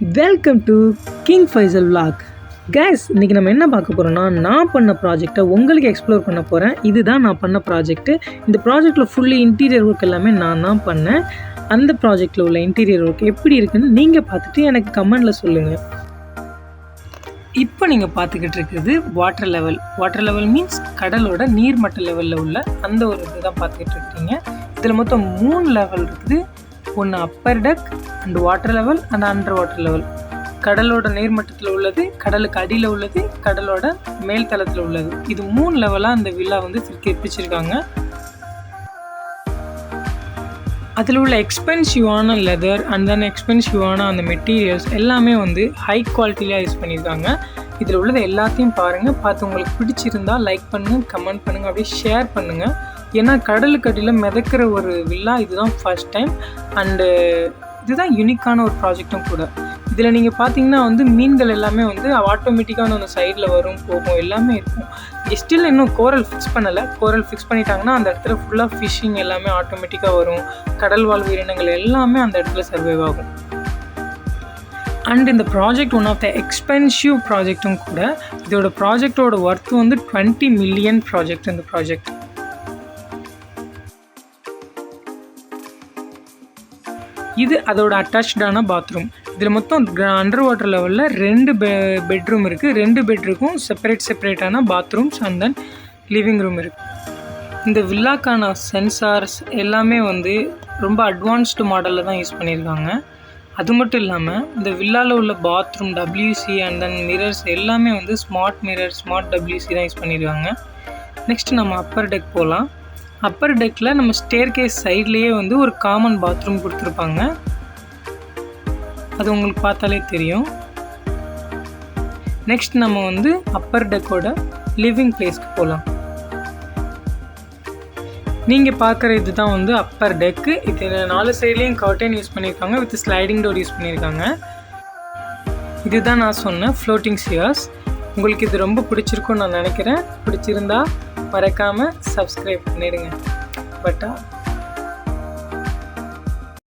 Welcome to King Faisal vlogs இன்றைக்கி நம்ம என்ன பார்க்க போகிறோம்னா நான் பண்ண ப்ராஜெக்டை உங்களுக்கு எக்ஸ்ப்ளோர் பண்ண போகிறேன் இதுதான் நான் பண்ண ப்ராஜெக்ட்டு இந்த ப்ராஜெக்டில் ஃபுல்லி இன்டீரியர் ஒர்க் எல்லாமே நான் தான் பண்ணேன். அந்த ப்ராஜெக்டில் உள்ள இன்டீரியர் ஒர்க் எப்படி இருக்குன்னு நீங்கள் பார்த்துட்டு எனக்கு கமெண்டில் சொல்லுங்கள் இப்போ நீங்கள் பார்த்துக்கிட்டு இருக்கிறது water level water level means கடலோட நீர்மட்ட லெவலில் உள்ள அந்த ஒரு இது தான் பார்த்துக்கிட்டு இருக்கீங்க. இதில் மொத்தம் மூணு லெவல் இருக்குது. ஒன்று upper deck and water level and under water level கடலோட நீர்மட்டத்தில் உள்ளது கடலுக்கு அடியில் உள்ளது கடலோட மேல் தளத்தில் உள்ளது. இது மூணு லெவலாக அந்த வில்லா வந்து திருக்கி அதில் உள்ள எக்ஸ்பென்சிவான லெதர் அண்ட் தென் எக்ஸ்பென்சிவான அந்த மெட்டீரியல்ஸ் எல்லாமே வந்து ஹை குவாலிட்டியில் யூஸ் பண்ணியிருக்காங்க இதில் உள்ளது எல்லாத்தையும் பாருங்கள் பார்த்து உங்களுக்கு பிடிச்சிருந்தா லைக் பண்ணுங்கள் கமெண்ட் பண்ணுங்கள் அப்படியே ஷேர் பண்ணுங்கள் ஏன்னா கடலுக்கு அடியில் மிதக்கிற ஒரு வில்லா இதுதான் ஃபர்ஸ்ட் டைம் அண்டு இதுதான் யூனிக்கான ஒரு ப்ராஜெக்டும் கூட. இதில் நீங்கள் பார்த்தீங்கன்னா வந்து மீன்கள் எல்லாமே வந்து ஆட்டோமேட்டிக்காக அந்த சைடில் வரும் போகும் எல்லாமே இருக்கும். ஸ்டில் இன்னும் கோரல் ஃபிக்ஸ் பண்ணலை. கோரல் ஃபிக்ஸ் பண்ணிட்டாங்கன்னா அந்த இடத்துல ஃபுல்லாக ஃபிஷ்ஷிங் எல்லாமே ஆட்டோமேட்டிக்காக வரும். கடல் வாழ் உயிரினங்கள் எல்லாமே அந்த இடத்துல சர்வைவ் ஆகும். அண்ட் இந்த project one of the expensive ப்ராஜெக்ட்டும் கூட இதோட ப்ராஜெக்டோட ஒர்த் வந்து டுவெண்ட்டி மில்லியன் ப்ராஜெக்ட் இந்த ப்ராஜெக்ட் இது அதோட அட்டாச்சான பாத்ரூம் இதில் மொத்தம் அண்டர் வாட்டர் லெவலில் ரெண்டு பெ பெட்ரூம் இருக்குது ரெண்டு பெட்ரூமும் separate செப்பரேட்டான bathrooms and then living room இருக்குது இந்த வில்லாக்கான சென்சார்ஸ் எல்லாமே வந்து ரொம்ப அட்வான்ஸ்டு மாடலில் தான் யூஸ் பண்ணியிருக்காங்க. அது மட்டும் இல்லாமல் இந்த வில்லாவில் உள்ள bathroom WC and then mirrors எல்லாமே வந்து ஸ்மார்ட் மிரர் ஸ்மார்ட் டபிள்யூசி தான் யூஸ் பண்ணியிருக்காங்க. நெக்ஸ்ட் நம்ம அப்பர் டெக் போகலாம் அப்பர் டெக்கில் நம்ம ஸ்டேர் கேஸ் சைட்லேயே வந்து ஒரு காமன் பாத்ரூம் கொடுத்துருப்பாங்க. அது உங்களுக்கு பார்த்தாலே தெரியும். நெக்ஸ்ட் நம்ம வந்து அப்பர் டெக்கோட லிவிங் பிளேஸ்க்கு போகலாம் நீங்கள் பார்க்குற இது தான் வந்து அப்பர் டெக்கு இது நாலு சைட்லேயும் கர்டைன் யூஸ் பண்ணியிருக்காங்க வித் ஸ்லைடிங் டோர் யூஸ் பண்ணியிருக்காங்க. இதுதான் நான் சொன்னேன் ஃப்ளோட்டிங் சியர்ஸ் உங்களுக்கு இது ரொம்ப பிடிச்சிருக்கும்னு நான் நினைக்கிறேன். பிடிச்சிருந்தா மறக்காமல் சப்ஸ்கிரைப் பண்ணிடுங்க. பட்டா